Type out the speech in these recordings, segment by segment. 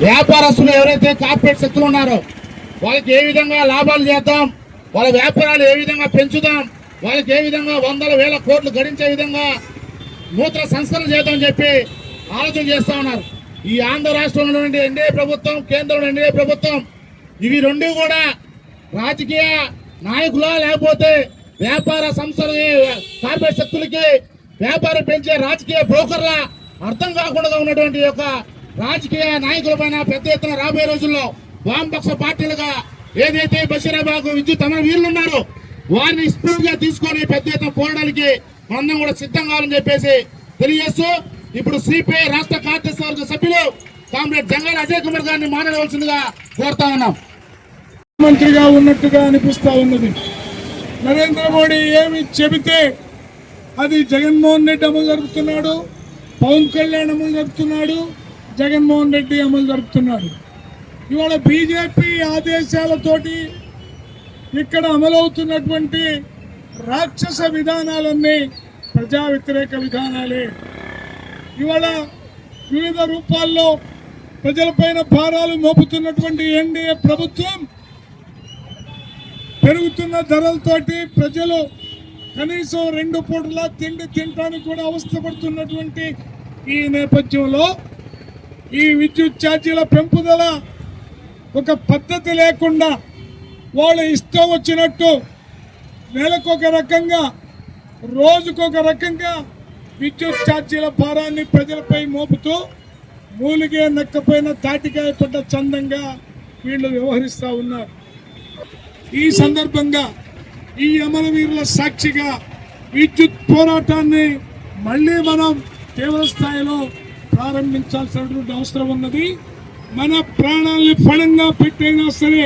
వ్యాపారస్తులు ఎవరైతే కార్పొరేట్ శక్తులు ఉన్నారో వాళ్ళకి ఏ విధంగా లాభాలు చేద్దాం వాళ్ళ వ్యాపారాలు ఏ విధంగా పెంచుదాం వాళ్ళకి ఏ విధంగా వందల వేల కోట్లు గడించే విధంగా నూతన సంస్కరణ చేద్దాం చెప్పి ఆలోచన చేస్తూ ఉన్నారు. ఈ ఆంధ్ర రాష్ట్రంలో నుండి ఎన్డీఏ ప్రభుత్వం కేంద్రంలో ఎన్డీఏ ప్రభుత్వం ఇవి రెండు కూడా రాజకీయ నాయకుల లేకపోతే వ్యాపార సంస్థలు కార్పొరేట్ శక్తులకి వ్యాపారం పెంచే రాజకీయ బ్రోకర్ల అర్థం కాకుండా ఉన్నటువంటి యొక్క రాజకీయ నాయకుల పైన పెద్ద ఎత్తున రాబోయే రోజుల్లో వామపక్ష పార్టీలుగా ఏదైతే బషీరాబాద్ విద్యుత్ అమర వీళ్ళున్నారో వారిని స్ఫూర్తిగా తీసుకొని పెద్ద ఎత్తున పోరాడానికి మనందరం కూడా సిద్ధం కావాలని చెప్పేసి తెలియజేస్తూ ఇప్పుడు సిపిఐ రాష్ట్ర కార్యవర్గ సభ్యులు కామ్రేడ్ జంగాల అజయ్ కుమార్ గారిని మాట్లాడవలసిందిగా కోరుతా ఉన్నాం. మంత్రిగా ఉన్నట్టుగా అనిపిస్తా ఉన్నది. నరేంద్ర మోడీ ఏమి చెబితే అది జగన్మోహన్ రెడ్డి అమలు జరుపుతున్నాడు పవన్ కళ్యాణ్ అమలు జరుపుతున్నాడు జగన్మోహన్ రెడ్డి అమలు జరుపుతున్నాడు ఇవాళ బీజేపీ ఆదేశాలతోటి ఇక్కడ అమలవుతున్నటువంటి రాక్షస విధానాలన్నీ ప్రజా వ్యతిరేక విధానాలే. ఇవాళ వివిధ రూపాల్లో ప్రజలపైన భారాలు మోపుతున్నటువంటి ఎన్డీఏ ప్రభుత్వం పెరుగుతున్న ధరలతోటి ప్రజలు కనీసం రెండు పూటలా తిండి తినడానికి కూడా అవస్థపడుతున్నటువంటి ఈ నేపథ్యంలో ఈ విద్యుత్ ఛార్జీల పెంపుదల ఒక పద్ధతి లేకుండా వాళ్ళు ఇష్టం వచ్చినట్టు నెలకొక రకంగా రోజుకొక రకంగా విద్యుత్ ఛార్జీల భారాన్ని ప్రజలపై మోపుతూ మూలిగే నక్కపైన తాటికాయ పడ్డ చందంగా వీళ్ళు వ్యవహరిస్తూ ఉన్నారు. ఈ సందర్భంగా ఈ అమరవీరుల సాక్షిగా విద్యుత్ పోరాటాన్ని మళ్ళీ మనం తీవ్ర స్థాయిలో ప్రారంభించాల్సినటువంటి అవసరం ఉన్నది. మన ప్రాణాలని ఫలంగా పెట్టైనా సరే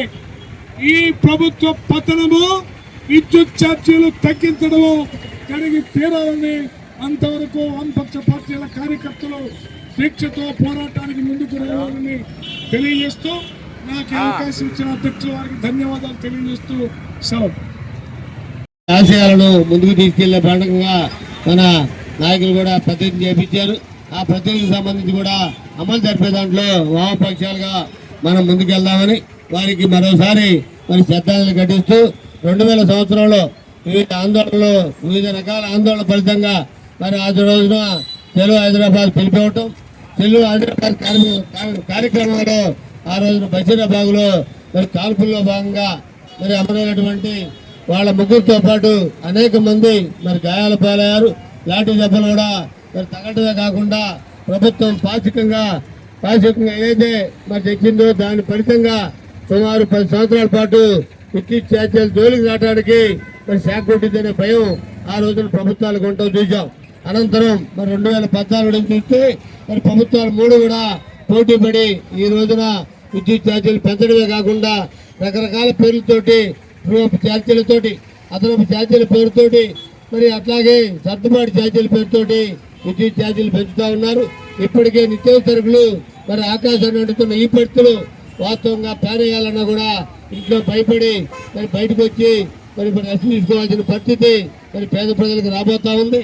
ఈ ప్రభుత్వ పతనము విద్యుత్ ఛార్జీలు తగ్గించడము జరిగి తీరాలని అంతవరకు వామపక్ష పార్టీల కార్యకర్తలు దీక్షతో పోరాటానికి ముందుకు రావాలని తెలియజేస్తూ నాకు అవకాశం ఇచ్చిన అధ్యక్షుల వారికి ధన్యవాదాలు తెలియజేస్తూ సెలవు. ఆశయాలను ముందుకు తీసుకెళ్ళే భాగంగా మన నాయకులు కూడా ప్రతిజ్ఞ చేపించారు. ఆ ప్రతిజ్ఞకు సంబంధించి కూడా అమలు జరిపే దాంట్లో వామపక్షాలుగా మనం ముందుకెళ్దామని వారికి మరోసారి మరి శ్రద్ధాంజలి ఘటిస్తూ రెండు వేల సంవత్సరంలో వివిధ ఆందోళనలు వివిధ రకాల ఆందోళన ఫలితంగా మరి ఆ రోజున తెలుగు హైదరాబాద్ పిలిపివ్వటం తెలుగు హైదరాబాద్ కార్య- కార్యక్రమంలో ఆ రోజున బషీరాబాద్లో మరి కాల్పుల్లో భాగంగా మరి అమరైనటువంటి వాళ్ళ ముగ్గురితో పాటు అనేక మంది మరి గాయాల పాలయ్యారు. లాఠీ దెబ్బలు కూడా మరి తగటమే కాకుండా ప్రభుత్వం పాక్షికంగా పాక్షికంగా ఏదైతే మరి తెచ్చిందో దాని ఫలితంగా సుమారు పది సంవత్సరాల పాటు విద్యుత్ ఛార్జీలు జోలికి రావడానికి మరి శాఖ ఉంటుందనే భయం ఆ రోజున ప్రభుత్వాలకు ఉంటాం చూసాం అనంతరం మరి రెండు వేల పద్నాలుగు నుంచి చూస్తే మరి ప్రభుత్వాలు మూడు కూడా పోటీ పడి ఈ రోజున విద్యుత్ ఛార్జీలు పెంచడమే కాకుండా రకరకాల పేర్లతోటి పూర్వపు ఛార్జీలతోటి అదనపు ఛార్జీల పేరుతోటి మరి అట్లాగే సర్దుబాటు ఛార్జీల పేరుతోటి విద్యుత్ ఛార్జీలు పెంచుతా ఉన్నారు. ఇప్పటికే నిత్యావసరకులు మరి ఆకాశాన్ని అంటుతున్న ఈ పరిస్థితులు వాస్తవంగా పారేయాలన్నా కూడా ఇంట్లో భయపడి మరి బయటకు వచ్చి మరి ఇప్పుడు రెస్ట్ తీసుకోవాల్సిన పరిస్థితి మరి పేద ప్రజలకు రాబోతా ఉంది.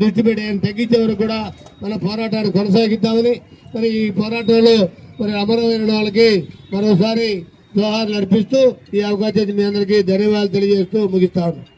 దృష్టి పెట్టి తగ్గించే వరకు కూడా మన పోరాటాన్ని కొనసాగిద్దామని మరి ఈ పోరాటంలో మరి అమరమైన వాళ్ళకి మరోసారి జోహార్ నడిపిస్తూ ఈ అవకాశాన్ని మీ అందరికీ ధన్యవాదాలు తెలియజేస్తూ ముగిస్తా ఉన్నాను